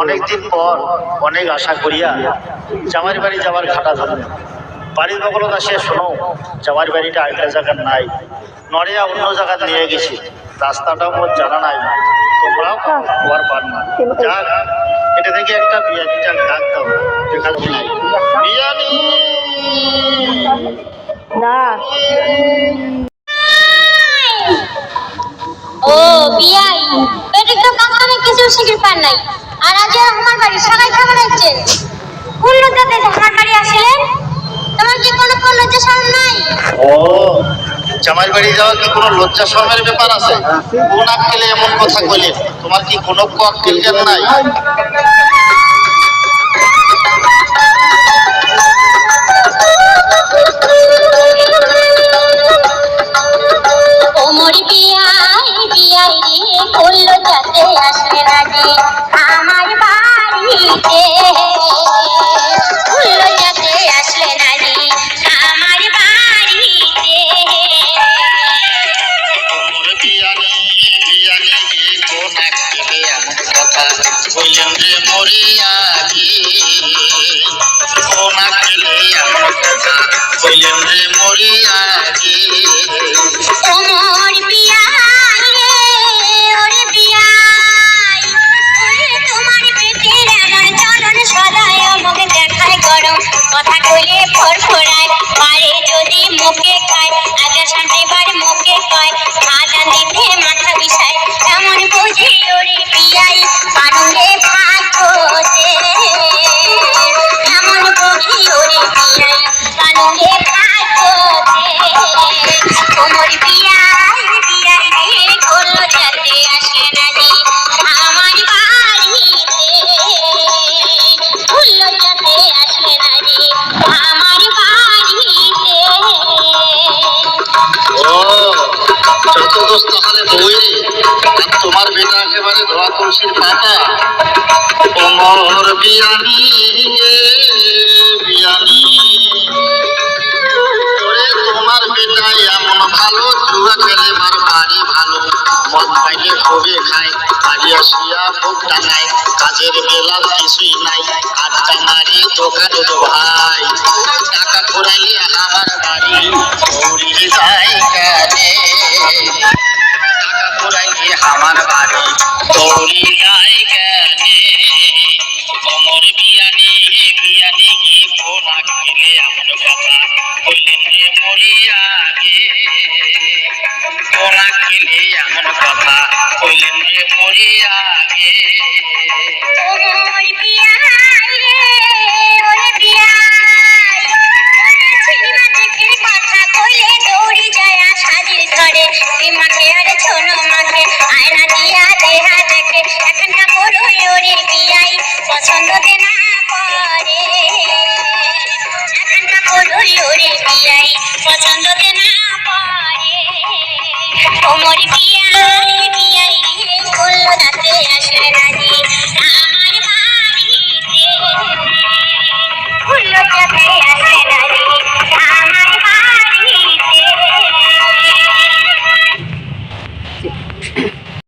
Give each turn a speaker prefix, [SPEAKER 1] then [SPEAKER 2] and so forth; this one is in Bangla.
[SPEAKER 1] অনেকদিন পর অনেক আশা করিয়া জামাই বাড়ি যাওয়ার ঘাটা ধরল। বাড়ির বকলতা সে শোনো জামাই বাড়িটা আগের জায়গার নাই, নড়িয়া অন্য জায়গা নিয়ে গেছি, রাস্তাটাও জানা নাই, তোমরাও পার না। যাক, এটা
[SPEAKER 2] কাকানে পার নাই। আর আজ আমার বাড়ি, সবাই খাবার আসছে কোন লোকটাতে আমার বাড়ি আসলেন? তোমার কি কোনো কোন লজ্জা শরম নাই?
[SPEAKER 1] ও জামাই বাড়ি যাওয়া কি কোনো লজ্জা শরমের ব্যাপার আছে? কোন আক্কেলে এমন কথা কইলে তোমার কি কোনো আক্কেল জ্ঞান নাই?
[SPEAKER 2] বাড়িতে কোন লজ্জাতে আসলে না যে আমার বাড়িতে
[SPEAKER 1] তোমর বিয়ানে Everybody move. একেবারে ধোয়া তুলসীর পাতা ওমর বিয়ানি বিয়ানি। তোমার বেটা এমন ভালো জুয়া খেলে মার বাড়ি ভালো। মদ পাইলে খুবই খায়, বাড়ি আসিয়া বুক টাঙায়। কাজের বেলা কিছুই নাই আড্ডা মারি দোকানে ভাই। টাকা ঘুরাইলে আমার বাড়ি দৌড়িয়ে যায় কানে। টাকা ঘুরাইলে আমার বাড়ি
[SPEAKER 2] ওরে বিয়াই পছন্দ না করে ওমর রাতে আসে